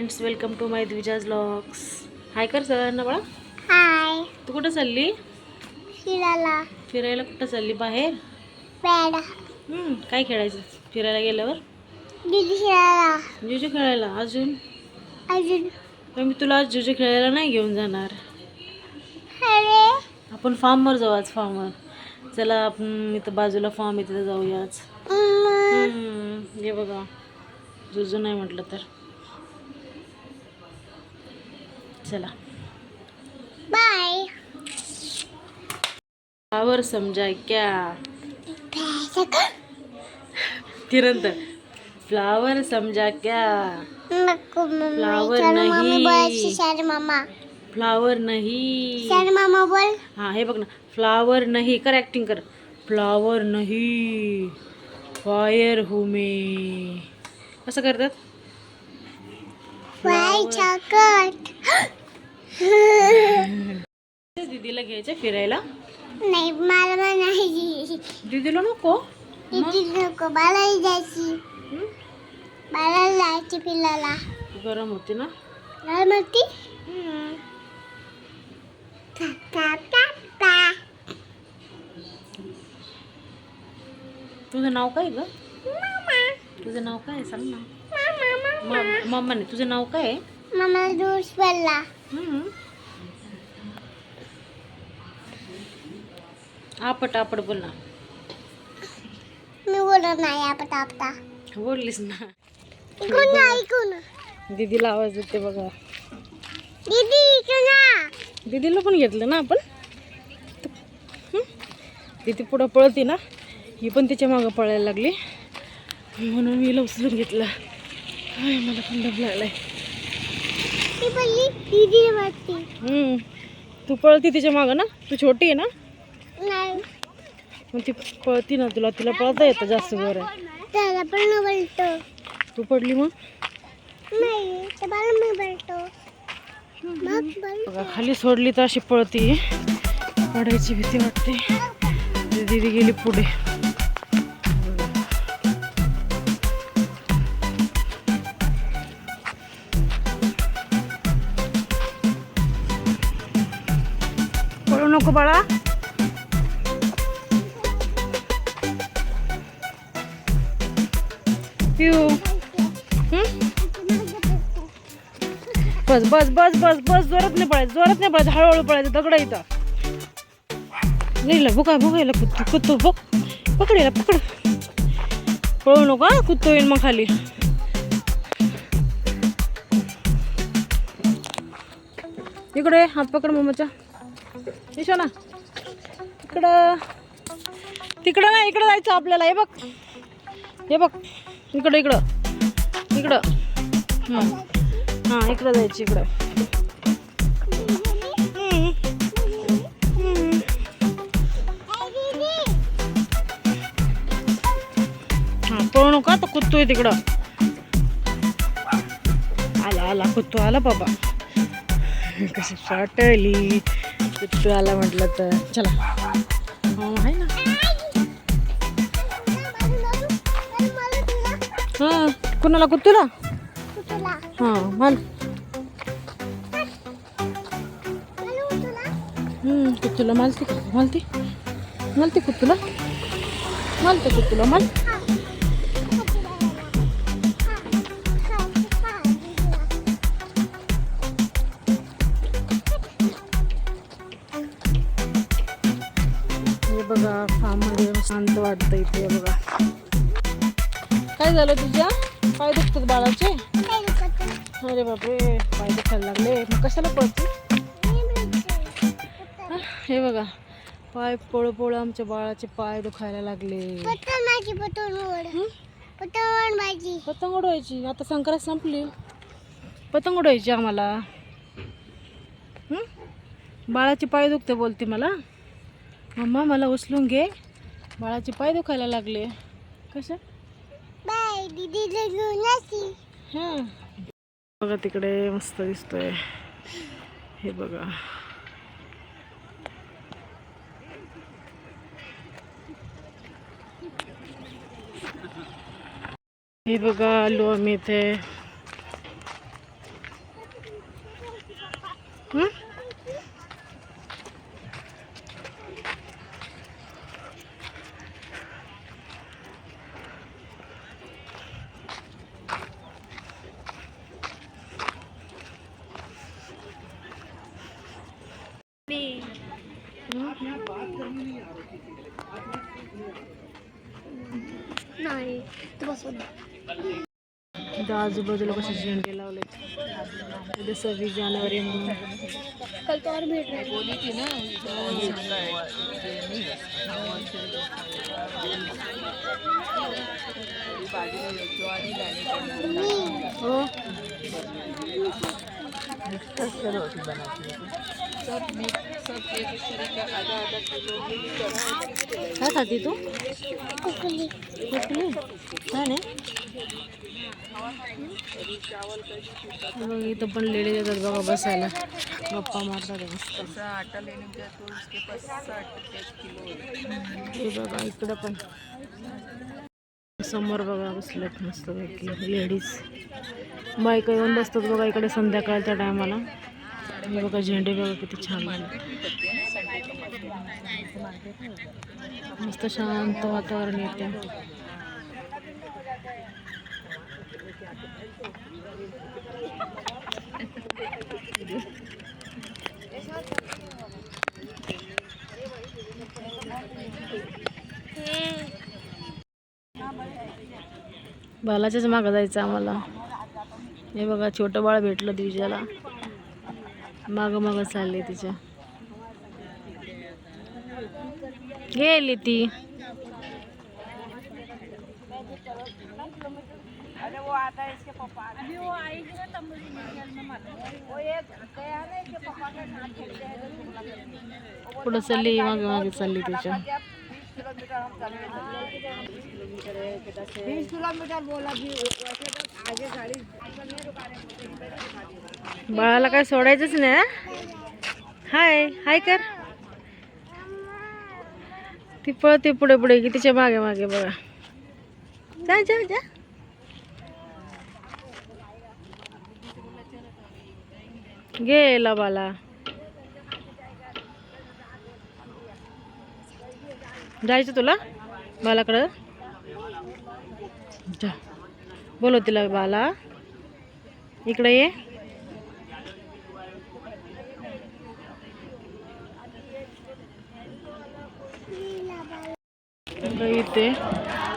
Friends welcome to my द्विजाज blogs hi कर सगळ्यांना बाळा? हाय तू कुठं चालली? शिराला फिरायला कुठं चालली? बाहेर? हम्म, काय खेळायचं? फिरायला गेल्यावर? शिराला जुजू खेळायला अजून? अजून. पण मी तुला आज जुजू खेळायला नाही घेऊन जाणार. अरे. आपण फार्मवर जाऊ आज फार्मवर चला आपण इथं बाजूला फार्म आहे तिथं जाऊया आज. हम्म, हे बघा. जुजू नाही म्हटलं तर. चला. बाय. फ्लावर समजा क्या. तिरंत. फ्लावर समजा क्या. मम्मी नाही. फ्लावर नाही. मामा बोल. हा हे बघ ना. फ्लावर नाही. कर ऍक्टिंग कर. फ्लावर नाही. फायर हूँ मैं कसं करतात दीदीला घ्यायचं फिरायला? नाही मला नाही. दीदीला नको? दीदी नको मला जायची? मला जायची पिल्लाला गरम होते ना? काय म्हणती हं. तुझं नाव काय ग? तुझं नाव काय? सांग ना. म- मम्माने तुझं नाव काय आहे? मामा ज्यूस पडला. आपट आपट बोल ना. मी बोलत नाही आपण आपता बोललीस ना. ऐकून ऐकून? दीदीला आवाज देते बघा. दीदी ऐकून दीदीला पण घेतलं ना आपण? दीदी पुढं पळते ना. ही पण तिच्या मागं पळायला लागली. म्हणून मी उचलून घेतलं. मला पण डब लागलाय. ती बोलली दीदी वाटते हं. तू पळती तिच्या मागं ना? तू छोटी आहे ना? नाही. मग ती पळती ना तुला तिला पळता येतं जास्त बरं त्याला पण बोलतो तू पडली मग? नाही तर मला मी बोलतो मग बोल बघा खाली सोडली तर अशी पळती. पडायची भीती वाटते. दीदी गेली पुढे. नको बाळा बस बस बस बस बस जोरात नाही पळायचं जोरात नाही पळायचं हळूहळू पळायचं दगड इथं. नाही बुका बुकायला कुत्तू कुत्तू बघ. पकड पकड. पळू नको हा कुत्तो येईल मग खाली. इकडे हात पकड मम्माच्या येशो ना इकडं. तिकडं ना इकडं जायचं आपल्याला. हे बघ. हे बघ. इकडं इकडं. इकडं. हां हां इकडं जायचं इकडं. हां पळू नका तो कुत्तू आहे तिकडं. आला आला कुत्तू आला बाबा. कशी फाटली कुत्तू आला म्हटलं तर. चला. हो, आहे ना. हां कुणाला कुत्तूला हां माल कुत्तूला मालती मालती मालती कुत्तूला. मालते कुत्तूला माल शांत इथे बघा. काय झालं तुझ्या? पाय दुखतात बाळाचे? अरे बापरे पाय दुखायला लागले. मग कशाला पळते? हे बघा. पाय पोळ पळू आमच्या बाळाचे पाय दुखायला लागले. पतंग पतंग पतंग उडवायची. आता संक्रांत संपली. पतंग उडवायची आम्हाला. बाळाचे पाय दुखते बोलते मला. मम्मा मला उचलून घे. बाळाचे पाय दुखायला लागले. कसं? बाय हां. बघा तिकडे मस्त दिसतोय. हे बघा. हे बघा आलो आम्ही इथे. इथं आजूबाजूला कसे झेंडे लावलेत उद्या सव्वीस जानेवारी म्हणून कल तो और भेट रहे हो। काय खाती तू? इथं पण लेडीज येतात बघा बसायला. गप्पा मारतात हे बघा इकडं पण. समोर बघा बसलेत मस्त पैकी लेडीज. बायका येऊन बसतात बघा इकडे संध्याकाळच्या टायमाला. हे बघा झेंडे बघा किती छान आहे मस्त शांत वातावरण येते. बालाच्याच मागं जायचं आम्हाला. हे बघा छोटं बाळ भेटलं दिवजाला मागं मागं चालले तिच्या गेली ती. पुढं चालली मागे मागे चालली तिच्या बाळाला काय सोडायचंच नाही? हाय हाय कर. ती पळते पुढे पुढे की तिच्यामागे मागे बघा. जा जा. जा गेला बाला. जायचं तुला? बालाकडं? जा. बोलव तिला बाला. इकडे ये. बघा इथे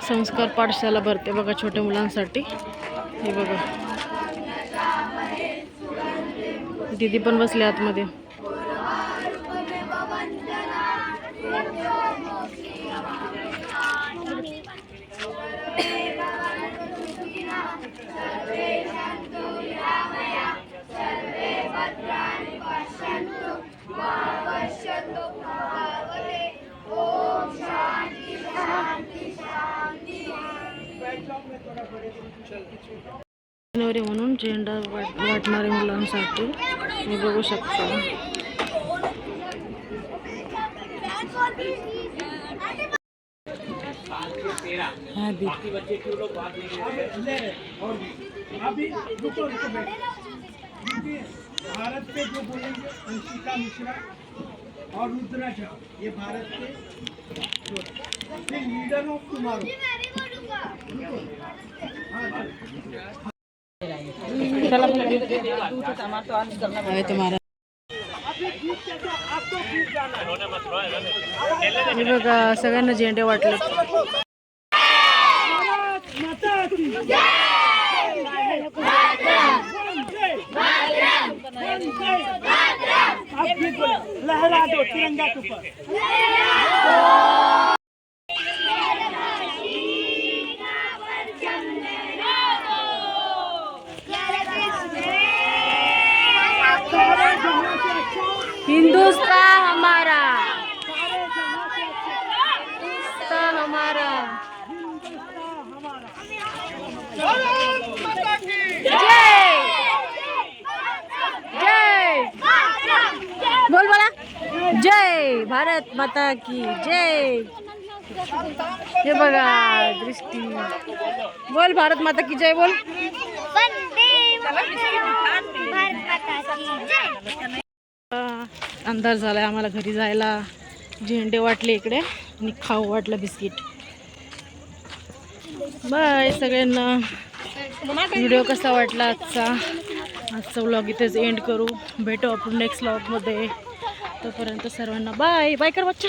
संस्कार पाठशाला भरते बघा छोट्या मुलांसाठी. हे बघा. दीदी पण बसले आतमध्ये. जानेवारी म्हणून झेंडा वाट वाटणाऱ्या मुलांसाठी मी बघू शकतो. भारत पे जो बोलेंगे अंशिका मिश्रा और रुद्रा झा ये भारत के फिर लीडर ऑफ टुमारो तुम्हाला. हे बघा सगळ्यांना झेंडे वाटले. लहरा दो तिरंगा के ऊपर हिंदुस्तान हमारा। हिंदुस्तान हमारा। जय। जय बोल बोला। जय भारत माता की जय। हे बघा दृष्टी। बोल भारत माता की जय, बोल। भारत माता की जय। अंधार आहे आम्हाला घरी जायला झेंडे वाटले इकडे आणि खाऊ वाटलं बिस्किट. बाय सगळ्यांना. व्हिडिओ कसा वाटला आजचा? आजचा व्लॉग इथेच एंड करू. भेटू आपण नेक्स्ट व्लॉगमध्ये तोपर्यंत सर्वांना बाय बाय कर बच्चा.